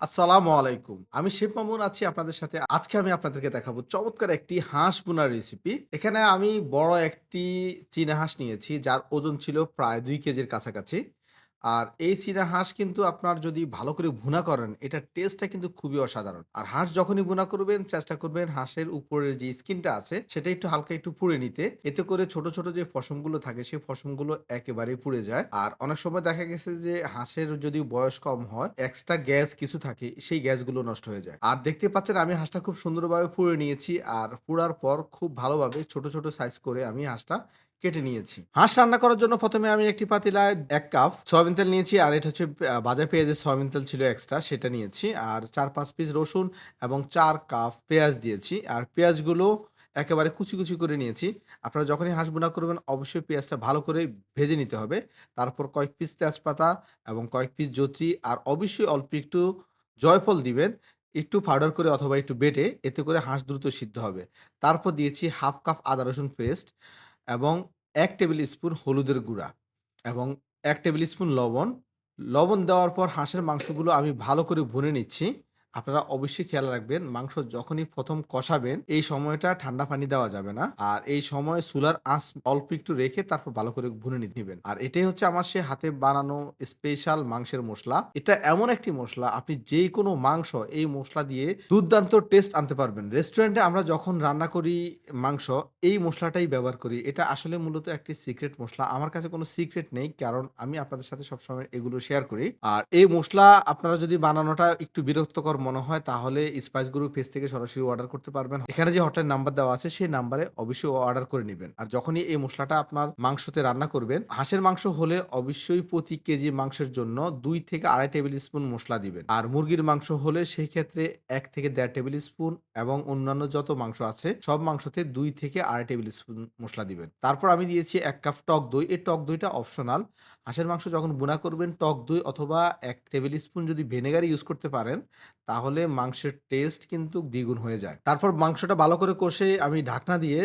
আসসালামু আলাইকুম। আমি শেফ মামুন আছি আপনাদের সাথে। আজকে আমি আপনাদেরকে দেখাবো চমৎকার একটি হাঁস বোনার রেসিপি। এখানে আমি বড় একটি চীনা হাঁস নিয়েছি, যার ওজন ছিল প্রায় দুই কেজির কাছাকাছি। আর এই চীনা হাঁস কিন্তু আপনার যদি ভালো করে ভুনা করেন, এটার টেস্টটা কিন্তু খুবই অসাধারণ। আর হাঁস যখনই ভুনা করবেন চেষ্টা করবেন হাঁসের উপরের যে স্কিনটা আছে সেটা একটু হালকা একটু পুড়ে নিতে। এতে করে ছোট, ছোট যে পশমগুলো থাকে সেই পশমগুলো একেবারেই পুড়ে যায়। আর অনেক সময় দেখা গেছে যে হাঁসের যদি বয়স কম হয়, এক্সট্রা গ্যাস কিছু থাকে সেই গ্যাসগুলো নষ্ট হয়ে যায়। আর দেখতে পাচ্ছেন আমি হাঁসটা খুব সুন্দরভাবে পুড়ে নিয়েছি। আর পুড়ার পর খুব ভালোভাবে ছোট, ছোট সাইজ করে আমি হাঁসটা কেটে নিয়েছি। হাঁস রান্না করার জন্য প্রথমে আমি একটি পাতিলায় এক কাপ সয়াবিন তেল নিয়েছি। আর এটা হচ্ছে ভাজা পেঁয়াজের সয়াবিন তেল ছিল এক্সট্রা সেটা নিয়েছি। আর ৪-৫ পিস রসুন এবং চার কাপ পেঁয়াজ দিয়েছি। আর পেঁয়াজগুলো একেবারে কুচি, কুচি করে নিয়েছি। আপনারা যখনই হাঁস বোনা করবেন অবশ্যই পেঁয়াজটা ভালো করে ভেজে নিতে হবে। তারপর কয়েক পিস তেজপাতা এবং কয়েক পিস জ্যোতি আর অবশ্যই অল্প একটু জয়ফল দিবেন। একটু পাউডার করে অথবা একটু বেটে এতে করে হাঁস দ্রুত সিদ্ধ হবে। তারপর দিয়েছি 1/2 কাপ আদা রসুন পেস্ট এবং এক টেবিল স্পুন হলুদের গুঁড়া এবং এক টেবিল স্পুন লবণ। লবণ দেওয়ার পর হাঁসের মাংসগুলো আমি ভালো করে ভুনে নিচ্ছি। আপনারা অবশ্যই খেয়াল রাখবেন, মাংস যখনই প্রথম কষাবেন, এই সময়টা ঠান্ডা পানি দেওয়া যাবে না। আর এই সময় চুলার আঁচ অল্প একটু রেখে তারপর ভালো করে ভুনে নিবেন। আর এটাই হচ্ছে আমার সে হাতে বানানো স্পেশাল মাংসের মশলা এটা এমন একটি মশলা, আপনি যে কোনো মাংস এই মশলা দিয়ে দুর্দান্ত টেস্ট আনতে পারবেন। রেস্টুরেন্টে আমরা যখন রান্না করি মাংস, এই মশলাটাই ব্যবহার করি। এটা আসলে মূলত একটি সিক্রেট মশলা আমার কাছে কোনো সিক্রেট নেই। কারণ আমি আপনাদের সাথে সবসময় এগুলো শেয়ার করি। আর এই মশলা আপনারা যদি বানানোটা একটু বিরক্তকর মনে হয় তাহলে স্পাইস গ্রুপ পেজ থেকে সরাসরি অর্ডার করতে পারবেন। এখানে যে হটলাইন নাম্বার দেওয়া আছে সেই নাম্বারে অবশ্যই অর্ডার করে নেবেন আর যখনই এই মশলাটা আপনার মাংসতে রান্না করবেন, হাঁসের মাংস হলে অবশ্যই প্রতি কেজি মাংসের জন্য দুই থেকে ২.৫ টেবিল স্পুন মশলা দিবেন। আর মুরগির মাংস হলে সেই ক্ষেত্রে এক থেকে দেড় টেবিল স্পুন এবং অন্যান্য যত মাংস আছে সব মাংসতে দুই থেকে ২.৫ টেবিল স্পুন মশলা দিবেন। তারপর আমি দিয়েছি এক কাপ টক দই। এই টক দইটা অপশনাল। হাঁসের মাংস যখন ভুনা করবেন টক দই অথবা এক টেবিল স্পুন যদি ভিনেগার ইউজ করতে পারেন তাহলে মাংসের টেস্ট কিন্তু দ্বিগুণ হয়ে যায়। তারপর মাংসটা ভালো করে কষে আমি ঢাকনা দিয়ে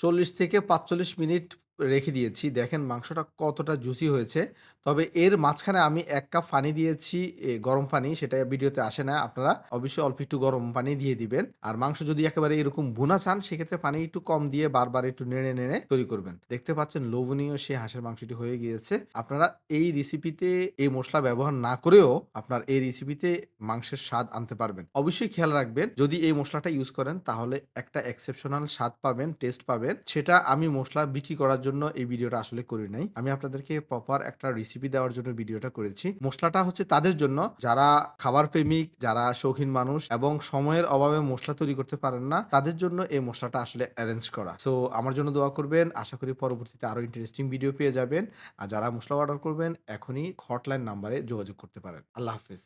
৪০ থেকে ৪৫ মিনিট রেখে দিয়েছি। দেখেন মাংসটা কতটা জুসি হয়েছে। তবে এর মাঝখানে আমি এক কাপ পানি দিয়েছি গরম পানি সেটা ভিডিওতে আসে না। আপনারা অবশ্যই অল্প একটু গরম পানি দিয়ে দিবেন। আর মাংস যদি একেবারে এরকম ভুনা চান সেক্ষেত্রে পানি একটু কম দিয়ে বারবার একটু নেড়ে, নেড়ে তৈরি করবেন। দেখতে পাচ্ছেন লোভনীয় সেই হাঁসের মাংসটি হয়ে গিয়েছে। আপনারা এই রেসিপিতে এই মশলা ব্যবহার না করেও আপনার এই রেসিপিতে মাংসের স্বাদ আনতে পারবেন। অবশ্যই খেয়াল রাখবেন যদি এই মশলাটা ইউজ করেন তাহলে একটা এক্সেপশনাল স্বাদ পাবেন, টেস্ট পাবেন। সেটা আমি মশলা বিক্রি করার জন্য এই ভিডিওটা আসলে করি নাই। আমি আপনাদেরকে প্রপার একটা রেসিপি দেওয়ার জন্য ভিডিওটা করেছি। মশলাটা হচ্ছে তাদের জন্য যারা খাবার প্রেমিক, যারা শৌখিন মানুষ এবং সময়ের অভাবে মশলা তৈরি করতে পারেন না, তাদের জন্য এই মশলাটা আসলে অ্যারেঞ্জ করা। সো আমার জন্য দোয়া করবেন। আশা করি পরবর্তীতে আরও ইন্টারেস্টিং ভিডিও পেয়ে যাবেন। আর যারা মশলা অর্ডার করবেন এখনই হটলাইন নাম্বারে যোগাযোগ করতে পারেন। আল্লাহ হাফেজ।